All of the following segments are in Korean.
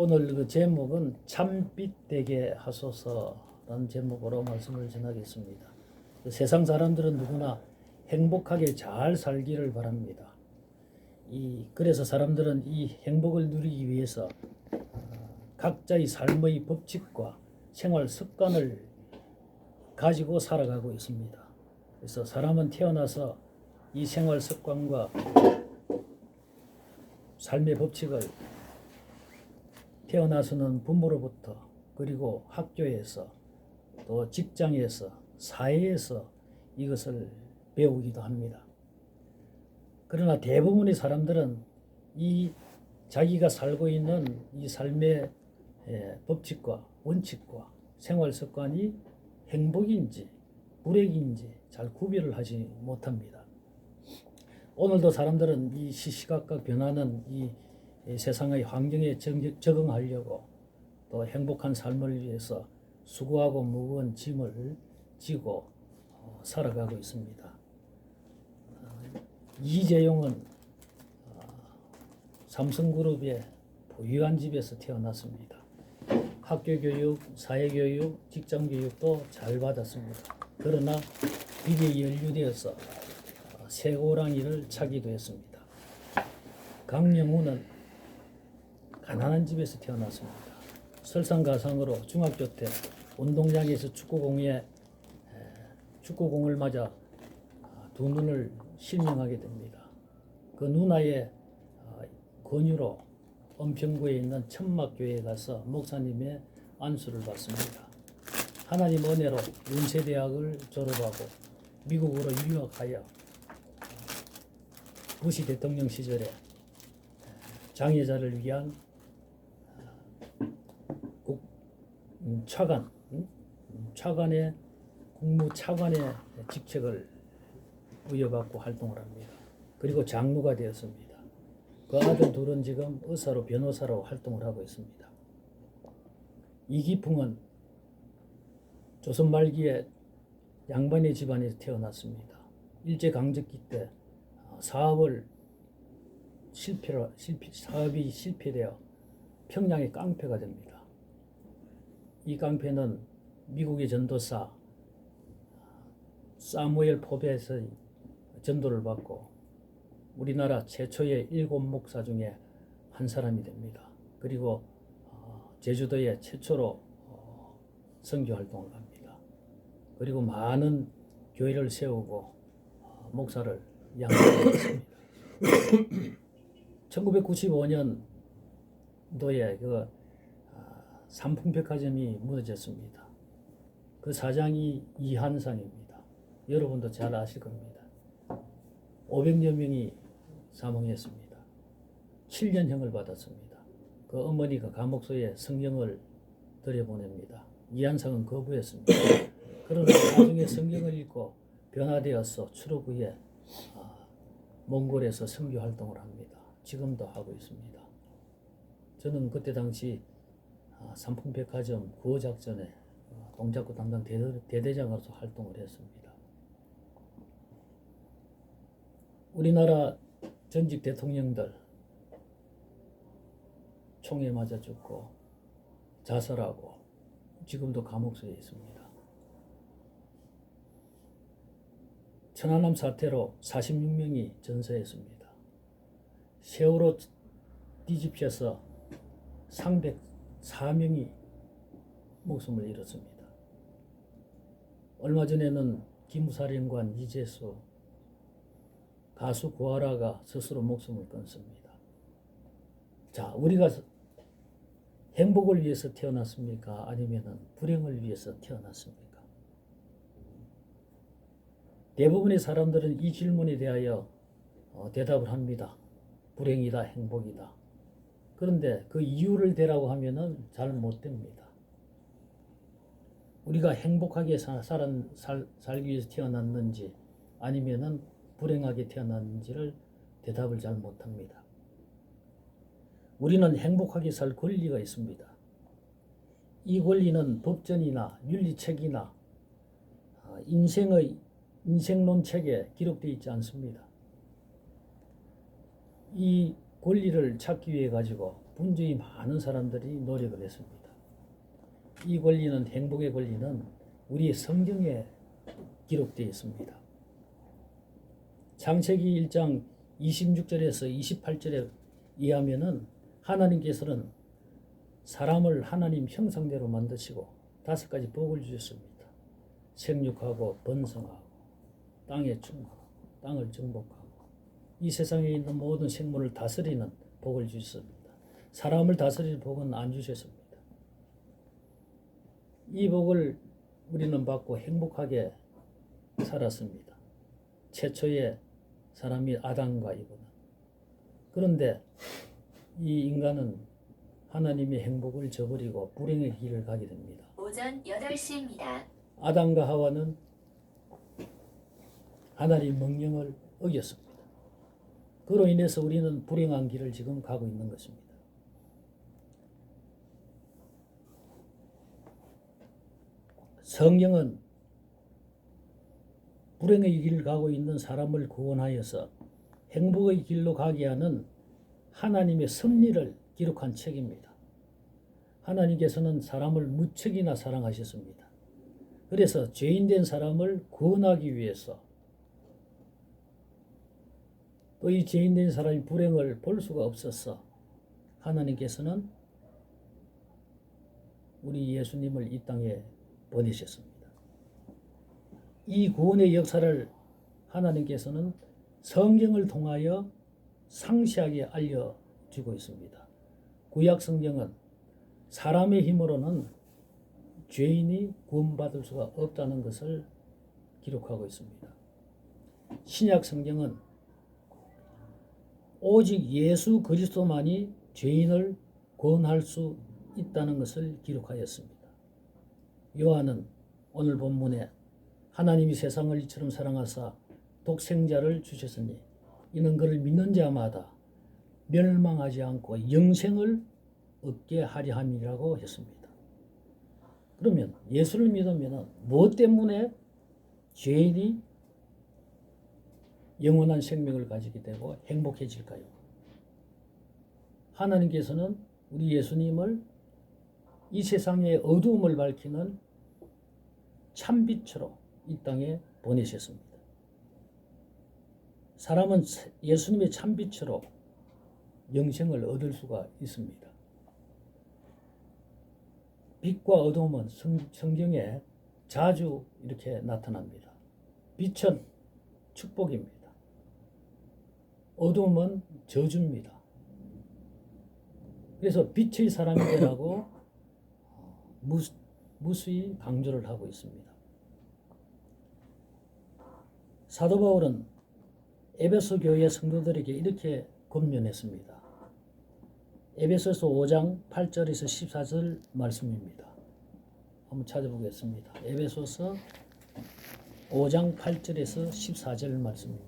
오늘 그 제목은 참빛 되게 하소서라는 제목으로 말씀을 전하겠습니다. 그 세상 사람들은 누구나 행복하게 잘 살기를 바랍니다. 이 그래서 사람들은 이 행복을 누리기 위해서 어, 각자의 삶의 법칙과 생활 습관을 가지고 살아가고 있습니다. 그래서 사람은 태어나서 이 생활 습관과 삶의 법칙을 태어나서는 부모로부터 그리고 학교에서 또 직장에서 사회에서 이것을 배우기도 합니다. 그러나 대부분의 사람들은 이 자기가 살고 있는 이 삶의 예, 법칙과 원칙과 생활 습관이 행복인지 불행인지 잘 구별을 하지 못합니다. 오늘도 사람들은 이 시시각각 변하는 이 세상의 환경에 정- 적응하려고 또 행복한 삶을 위해서 수고하고 무거운 짐을 지고 어, 살아가고 있습니다. 어, 이재용은 어, 삼성그룹의 부유한 집에서 태어났습니다. 학교 교육, 사회 교육, 직장 교육도 잘 받았습니다. 그러나 비리에 연루되어서 어, 새고랑이를 차기도 했습니다. 강영우는 가난한 집에서 태어났습니다. 설상가상으로 중학교 때 운동장에서 축구공에 에, 축구공을 맞아 아, 두 눈을 실명하게 됩니다. 그 누나의 아, 권유로 은평구에 있는 천막교회에 가서 목사님의 안수를 받습니다. 하나님 은혜로 연세대학을 졸업하고 미국으로 유학하여 부시 대통령 시절에 장애자를 위한 국 음, 차관 차관의 국무 차관의 직책을 부여받고 활동을 합니다. 그리고 장로가 되었습니다. 그 아들 둘은 지금 의사로 변호사로 활동을 하고 있습니다. 이기풍은 조선 말기에 양반의 집안에서 태어났습니다. 일제 강점기 때 어, 사업을 실패로 실패, 사업이 실패되어 평양의 깡패가 됩니다. 이 깡패는 미국의 전도사 사무엘 포벳의 전도를 받고 우리나라 최초의 일곱 목사 중에 한 사람이 됩니다. 그리고 어, 제주도에 최초로 어, 선교 활동을 합니다. 그리고 많은 교회를 세우고 어, 목사를 양성했습니다. 1995년도에 그 아, 삼풍백화점이 무너졌습니다. 그 사장이 이한상입니다. 여러분도 잘 아실 겁니다. 500여 명이 사망했습니다. 7년형을 받았습니다. 그 어머니가 감옥소에 성경을 들여보냅니다. 이한상은 거부했습니다. 그러나 나중에 성경을 읽고 변화되어서 추록 후에 아, 몽골에서 선교 활동을 합니다. 지금도 하고 있습니다. 저는 그때 당시 아, 어, 삼풍백화점 구호작전에 어, 동작구 담당 대대장으로서 활동을 했습니다. 우리나라 전직 대통령들 총에 맞아 죽고 자살하고 지금도 감옥소에 있습니다. 천안함 사태로 46명이 전사했습니다. 세월호 뒤집혀서 300 사명이 목숨을 잃었습니다. 얼마 전에는 기무사령관 이재수, 가수 고아라가 스스로 목숨을 끊습니다. 자, 우리가 행복을 위해서 태어났습니까? 아니면 불행을 위해서 태어났습니까? 대부분의 사람들은 이 질문에 대하여 어, 대답을 합니다. 불행이다, 행복이다. 그런데 그 이유를 대라고 하면은 잘 못 됩니다. 우리가 행복하게 사, 살, 살, 살기 위해서 태어났는지 아니면은 불행하게 태어났는지를 대답을 잘 못합니다. 우리는 행복하게 살 권리가 있습니다. 이 권리는 법전이나 윤리책이나 어, 인생의 인생론 책에 기록되어 있지 않습니다. 이 권리를 찾기 위해 가지고 분주히 많은 사람들이 노력을 했습니다. 이 권리는 행복의 권리는 우리 성경에 기록되어 있습니다. 창세기 1장 26절에서 28절에 의하면은 하나님께서는 사람을 하나님 형상대로 만드시고 다섯 가지 복을 주셨습니다. 생육하고 번성하고 땅에 충만하고 땅을 정복하고 이 세상에 있는 모든 생물을 다스리는 복을 주셨습니다. 사람을 다스리는 복은 안 주셨습니다. 이 복을 우리는 받고 행복하게 살았습니다. 최초의 사람이 아담과 이브는 그런데 이 인간은 하나님의 행복을 저버리고 불행의 길을 가게 됩니다. 오전 8시입니다. 아담과 하와는 하나님 명령을 어겼습니다. 그로 인해서 우리는 불행한 길을 지금 가고 있는 것입니다. 성경은 불행의 길을 가고 있는 사람을 구원하여서 행복의 길로 가게 하는 하나님의 섭리를 기록한 책입니다. 하나님께서는 사람을 무척이나 사랑하셨습니다. 그래서 죄인된 사람을 구원하기 위해서 또 이 죄인된 사람이 불행을 볼 수가 없어서 하나님께서는 우리 예수님을 이 땅에 보내셨습니다. 이 구원의 역사를 하나님께서는 성경을 통하여 상세하게 알려주고 있습니다. 구약 성경은 사람의 힘으로는 죄인이 구원받을 수가 없다는 것을 기록하고 있습니다. 신약 성경은 오직 예수 그리스도만이 죄인을 구원할 수 있다는 것을 기록하였습니다. 요한은 오늘 본문에 하나님이 세상을 이처럼 사랑하사 독생자를 주셨으니 이는 그를 믿는 자마다 멸망하지 않고 영생을 얻게 하려 함이라고 했습니다. 그러면 예수를 믿으면 무엇 때문에 죄인이 영원한 생명을 가지게 되고 행복해질까요? 하나님께서는 우리 예수님을 이 세상의 어두움을 밝히는 참빛으로 이 땅에 보내셨습니다. 사람은 예수님의 참빛으로 영생을 얻을 수가 있습니다. 빛과 어둠은 성, 성경에 자주 이렇게 나타납니다. 빛은 축복입니다. 어둠은 저주입니다. 그래서 빛의 사람이 되라고 무수, 무수히 강조를 하고 있습니다. 사도 바울은 에베소 교회 성도들에게 이렇게 권면했습니다. 에베소서 5장 8절에서 14절 말씀입니다. 한번 찾아보겠습니다. 에베소서 5장 8절에서 14절 말씀입니다.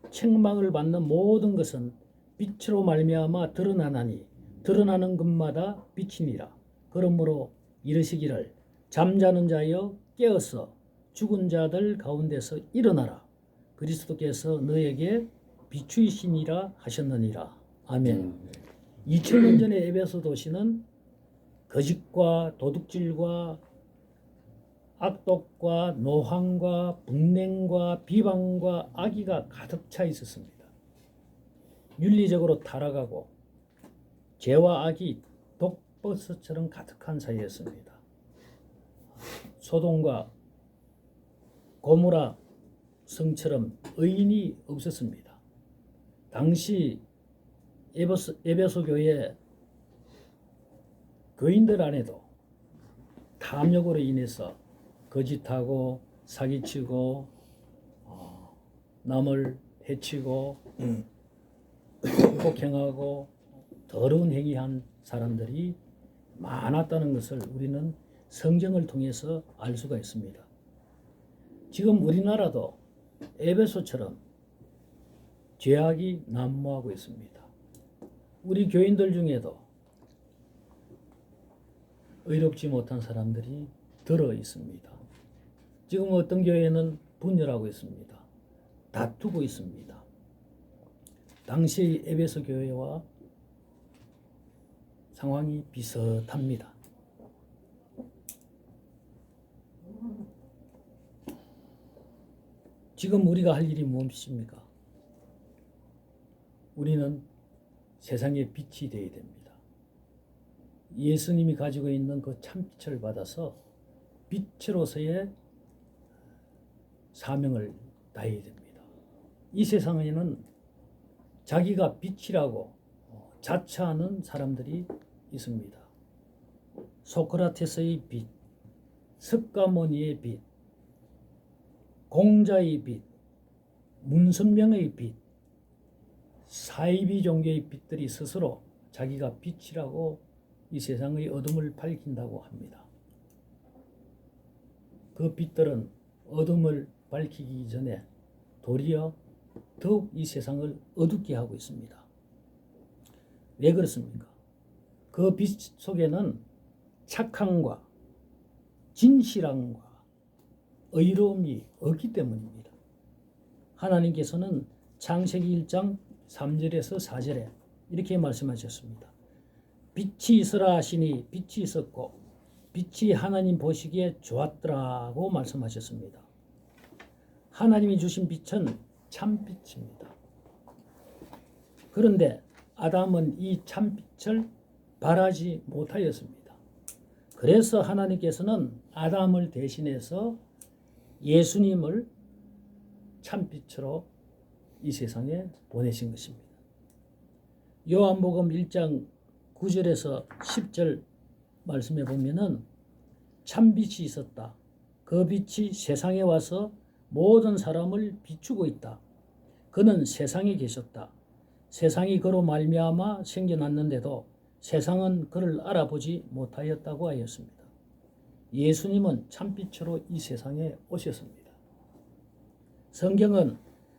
책망을 받는 모든 것은 빛으로 말미암아 드러나나니 드러나는 것마다 빛이니라. 그러므로 이르시기를 잠자는 자여 깨어서 죽은 자들 가운데서 일어나라. 그리스도께서 너에게 비추이시니라 하셨느니라. 아멘. 2000년 전의 에베소 도시는 거짓과 도둑질과 악독과 노황과 분냉과 비방과 악의가 가득 차 있었습니다. 윤리적으로 타락하고 죄와 악이 독버섯처럼 가득한 사이였습니다. 소돔과 고무라 성처럼 의인이 없었습니다. 당시 에베소, 에베소 교회 교인들 안에도 탐욕으로 인해서 거짓하고 사기치고 어, 남을 해치고 폭행하고 더러운 행위한 사람들이 많았다는 것을 우리는 성경을 통해서 알 수가 있습니다. 지금 우리나라도 에베소처럼 죄악이 난무하고 있습니다. 우리 교인들 중에도 의롭지 못한 사람들이 들어 있습니다. 지금 어떤 교회는 분열하고 있습니다. 다투고 있습니다. 당시 에베소 교회와 상황이 비슷합니다. 지금 우리가 할 일이 무엇입니까? 우리는 세상의 빛이 되어야 됩니다. 예수님이 가지고 있는 그 참빛을 받아서 빛으로서의 사명을 다해야 됩니다. 이 세상에는 자기가 빛이라고 자처하는 사람들이 있습니다. 소크라테스의 빛, 석가모니의 빛, 공자의 빛, 문선명의 빛, 사이비 종교의 빛들이 스스로 자기가 빛이라고 이 세상의 어둠을 밝힌다고 합니다. 그 빛들은 어둠을 밝히기 전에 도리어 더욱 이 세상을 어둡게 하고 있습니다. 왜 그렇습니까? 그 빛 속에는 착함과 진실함과 의로움이 없기 때문입니다. 하나님께서는 창세기 1장 3절에서 4절에 이렇게 말씀하셨습니다. 빛이 있으라 하시니 빛이 있었고 빛이 하나님 보시기에 좋았더라고 말씀하셨습니다. 하나님이 주신 빛은 참빛입니다. 그런데 아담은 이 참빛을 바라지 못하였습니다. 그래서 하나님께서는 아담을 대신해서 예수님을 참빛으로 이 세상에 보내신 것입니다. 요한복음 1장 9절에서 10절 말씀해 보면은 참빛이 있었다. 그 빛이 세상에 와서 모든 사람을 비추고 있다. 그는 세상에 계셨다. 세상이 그로 말미암아 생겨났는데도 세상은 그를 알아보지 못하였다고 하였습니다. 예수님은 참빛으로 이 세상에 오셨습니다. 성경은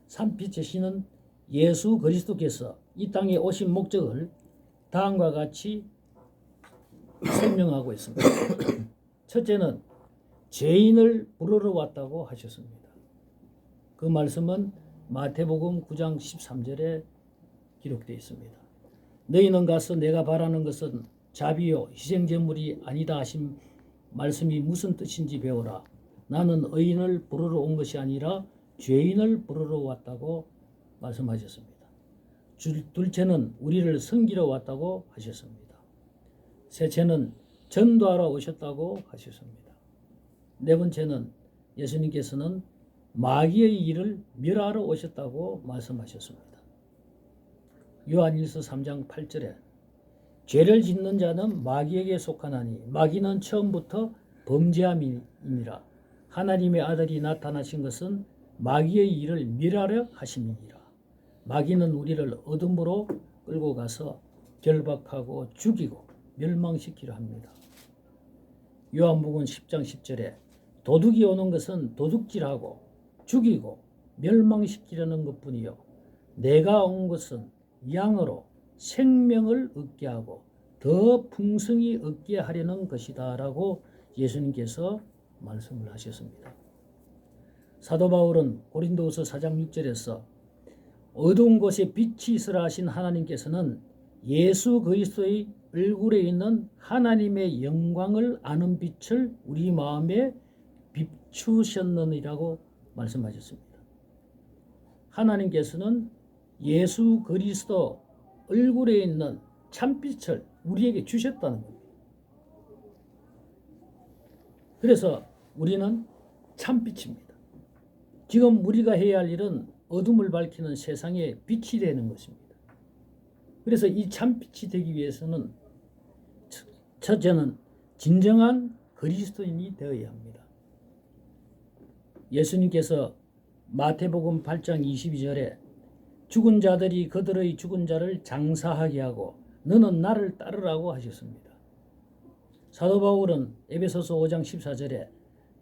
참빛이시는 예수 그리스도께서 이 땅에 오신 목적을 다음과 같이 설명하고 있습니다. 첫째는 죄인을 부르러 왔다고 하셨습니다. 그 말씀은 마태복음 9장 13절에 기록되어 있습니다. 너희는 가서 내가 바라는 것은 자비요 희생제물이 아니다 하신 말씀이 무슨 뜻인지 배우라. 나는 의인을 부르러 온 것이 아니라 죄인을 부르러 왔다고 말씀하셨습니다. 둘째는 우리를 섬기러 왔다고 하셨습니다. 셋째는 전도하러 오셨다고 하셨습니다. 네 번째는 예수님께서는 마귀의 일을 멸하러 오셨다고 말씀하셨습니다. 요한일서 3장 8절에 죄를 짓는 자는 마귀에게 속하나니 마귀는 처음부터 범죄함이니라 하나님의 아들이 나타나신 것은 마귀의 일을 멸하려 하심이니라 마귀는 우리를 어둠으로 끌고 가서 결박하고 죽이고 멸망시키려 합니다. 요한복음 10장 10절에 도둑이 오는 것은 도둑질하고 죽이고 멸망시키려는 것뿐이요 내가 온 것은 양으로 생명을 얻게 하고 더 풍성히 얻게 하려는 것이다라고 예수님께서 말씀을 하셨습니다. 사도 바울은 고린도후서 4장 6절에서 어두운 곳에 빛이 있으라 하신 하나님께서는 예수 그리스도의 얼굴에 있는 하나님의 영광을 아는 빛을 우리 마음에 비추셨느니라고 말씀하셨습니다. 하나님께서는 예수 그리스도 얼굴에 있는 참빛을 우리에게 주셨다는 겁니다. 그래서 우리는 참빛입니다. 지금 우리가 해야 할 일은 어둠을 밝히는 세상에 빛이 되는 것입니다. 그래서 이 참빛이 되기 위해서는 첫째는 진정한 그리스도인이 되어야 합니다. 예수님께서 마태복음 8장 22절에 죽은 자들이 그들의 죽은 자를 장사하게 하고 너는 나를 따르라고 하셨습니다. 사도 바울은 에베소서 5장 14절에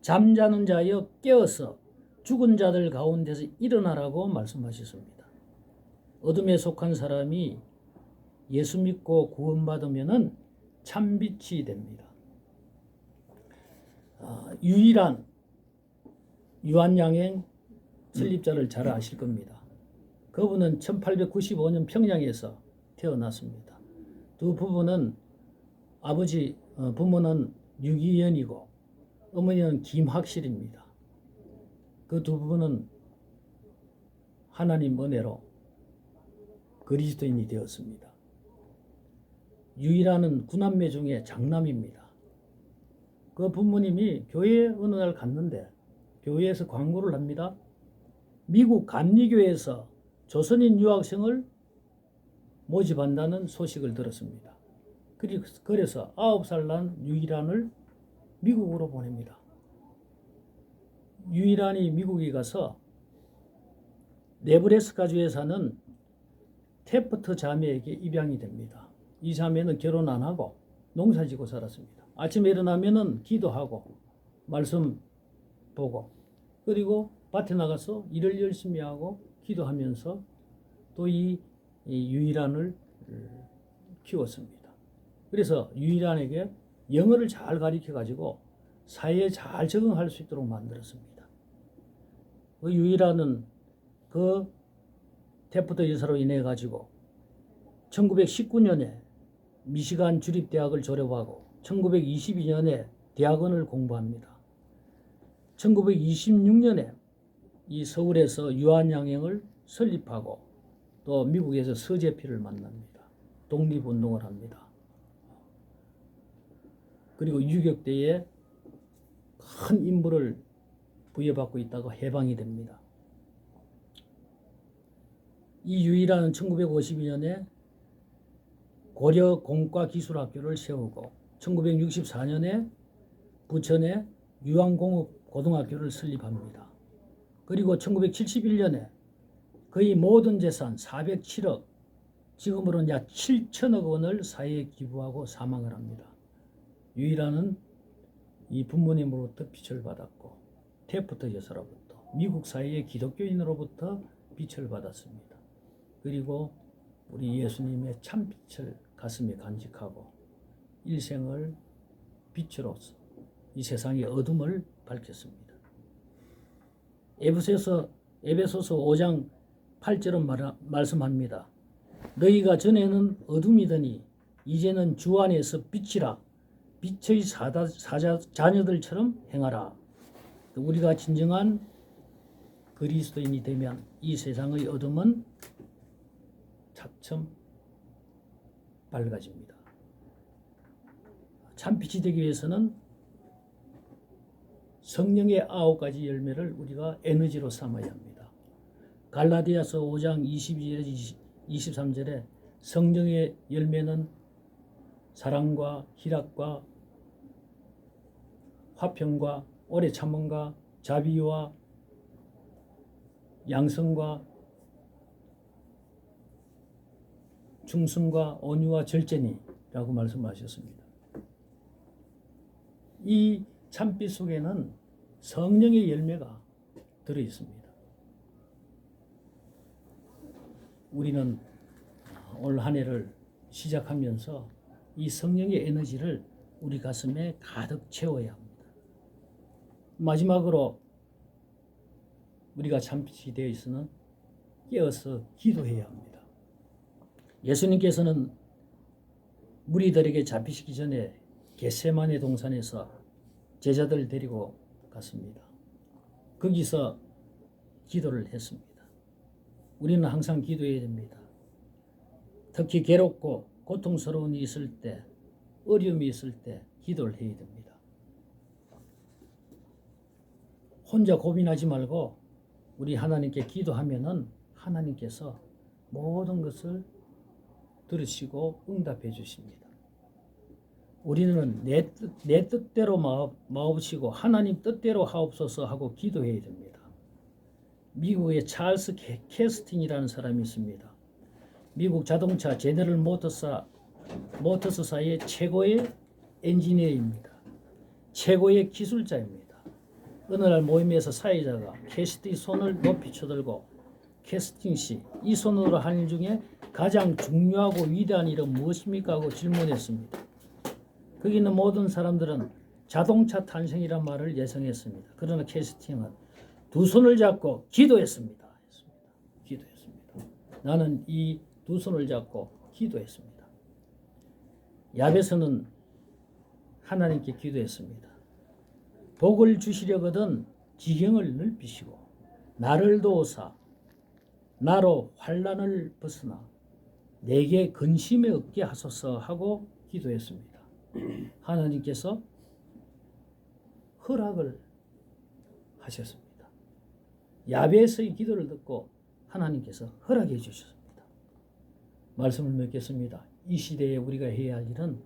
잠자는 자여 깨어서 죽은 자들 가운데서 일어나라고 말씀하셨습니다. 어둠에 속한 사람이 예수 믿고 구원받으면은 참빛이 됩니다. 아, 유일한 유한양행 설립자를 잘 아실 겁니다. 그분은 1895년 평양에서 태어났습니다. 두 부부는 아버지 어, 부모는 유기현이고 어머니는 김학실입니다. 그 두 부부는 하나님 은혜로 그리스도인이 되었습니다. 유일하는 구남매 중에 장남입니다. 그 부모님이 교회에 어느 날 갔는데 교회에서 광고를 합니다. 미국 감리교에서 조선인 유학생을 모집한다는 소식을 들었습니다. 그래서 아홉 살난 유일한을 미국으로 보냅니다. 유일한이 미국에 가서 네브래스카주에 사는 테프트 자매에게 입양이 됩니다. 이 자매는 결혼 안 하고 농사 짓고 살았습니다. 아침에 일어나면은 기도하고 말씀 보고 그리고 밭에 나가서 일을 열심히 하고 기도하면서 또이 유일한을 키웠습니다. 그래서 유일한에게 영어를 잘 가르쳐 가지고 사회에 잘 적응할 수 있도록 만들었습니다. 그 유일한은 그 테프트 여사로 인해 가지고 1919년에 미시간 주립대학을 졸업하고 1922년에 대학원을 공부합니다. 1926년에 이 서울에서 유한양행을 설립하고 또 미국에서 서재필을 만납니다. 독립운동을 합니다. 그리고 유격대에 큰 임무를 부여받고 있다가 해방이 됩니다. 이 유일한 1952년에 고려 공과기술학교를 세우고 1964년에 부천에 유한공업 고등학교를 설립합니다. 그리고 1971년에 거의 모든 재산 407억, 지금으로는 약 7천억 원을 사회에 기부하고 사망을 합니다. 유일한은 이 부모님으로부터 빛을 받았고 테프트 여사로부터 미국 사회의 기독교인으로부터 빛을 받았습니다. 그리고 우리 예수님의 참빛을 가슴에 간직하고 일생을 빛으로서 이 세상의 어둠을 밝혔습니다. 에베소서 에베소서 5장 8절은 말, 말씀합니다. 너희가 전에는 어둠이더니 이제는 주 안에서 빛이라 빛의 사다, 사자, 자녀들처럼 행하라. 우리가 진정한 그리스도인이 되면 이 세상의 어둠은 차츰 밝아집니다. 참 빛이 되기 위해서는 성령의 아홉 가지 열매를 우리가 에너지로 삼아야 합니다. 갈라디아서 5장 22절에 23절에 성령의 열매는 사랑과 희락과 화평과 오래 참음과 자비와 양성과 중승과 온유와 절제니라고 말씀하셨습니다. 이 참빛 속에는 성령의 열매가 들어 있습니다. 우리는 올 한 해를 시작하면서 이 성령의 에너지를 우리 가슴에 가득 채워야 합니다. 마지막으로 우리가 참빛이 되어 있으면 깨어서 기도해야 합니다. 예수님께서는 무리들에게 잡히시기 전에 겟세마네 동산에서 제자들 데리고 갔습니다. 거기서 기도를 했습니다. 우리는 항상 기도해야 됩니다. 특히 괴롭고 고통스러운 일이 있을 때, 어려움이 있을 때 기도를 해야 됩니다. 혼자 고민하지 말고 우리 하나님께 기도하면은 하나님께서 모든 것을 들으시고 응답해 주십니다. 우리는 내, 뜻, 내 뜻대로 마옵, 마옵시고 하나님 뜻대로 하옵소서 하고 기도해야 됩니다. 미국의 찰스 캐- 캐스팅이라는 사람이 있습니다. 미국 자동차 제너럴 모터사 모터스사의 최고의 엔지니어입니다. 최고의 기술자입니다. 어느 날 모임에서 사회자가 캐스팅 손을 높이 쳐들고 캐스팅 씨, 이 손으로 하는 일 중에 가장 중요하고 위대한 일은 무엇입니까? 하고 질문했습니다. 거기 있는 모든 사람들은 자동차 탄생이란 말을 예상했습니다. 그러나 캐스팅은 두 손을 잡고 기도했습니다. 했습니다. 기도했습니다. 나는 이 두 손을 잡고 기도했습니다. 야베스는 하나님께 기도했습니다. 복을 주시려거든 지경을 넓히시고 나를 도우사 나로 환란을 벗어나 내게 근심에 없게 하소서 하고 기도했습니다. 하나님께서 허락을 하셨습니다. 야베스의 기도를 듣고 하나님께서 허락해 주셨습니다. 말씀을 맺겠습니다. 이 시대에 우리가 해야 할 일은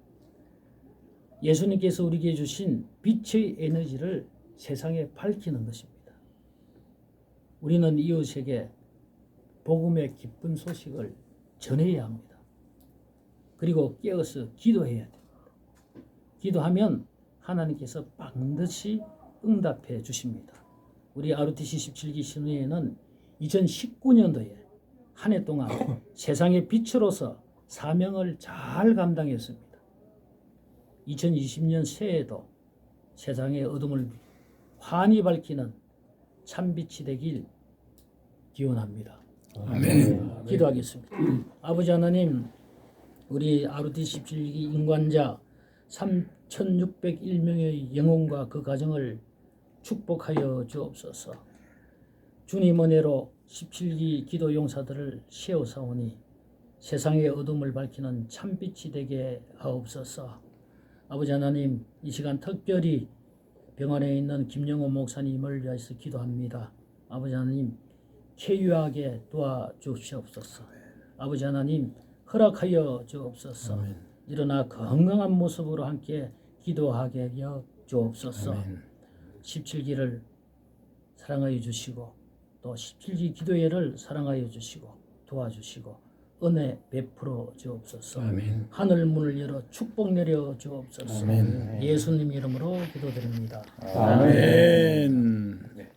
예수님께서 우리에게 주신 빛의 에너지를 세상에 밝히는 것입니다. 우리는 이웃에게 복음의 기쁜 소식을 전해야 합니다. 그리고 깨어서 기도해야 됩니다. 기도하면 하나님께서 반드시 응답해 주십니다. 우리 ROTC 17기 신우회는 2019년도에 한 해 동안 세상의 빛으로서 사명을 잘 감당했습니다. 2020년 새해에도 세상의 어둠을 환히 밝히는 참빛이 되길 기원합니다. 기도하겠습니다. 아버지 하나님, 우리 아르티 17기 인관자 3,601명의 영혼과 그 가정을 축복하여 주옵소서. 주님 은혜로 17기 기도 용사들을 세워사오니 세상의 어둠을 밝히는 참빛이 되게 하옵소서. 아버지 하나님, 이 시간 특별히 병원에 있는 김영호 목사님을 위해서 기도합니다. 아버지 하나님, 쾌유하게 도와주시옵소서. 아버지 하나님, 허락하여 주옵소서. 일어나 건강한 모습으로 함께 기도하게 하여 주옵소서. 17기를 사랑하여 주시고 또 17기 기도회를 사랑하여 주시고 도와주시고 은혜 베풀어 주옵소서. 하늘 문을 열어 축복 내려 주옵소서. 예수님 이름으로 기도드립니다. 아멘.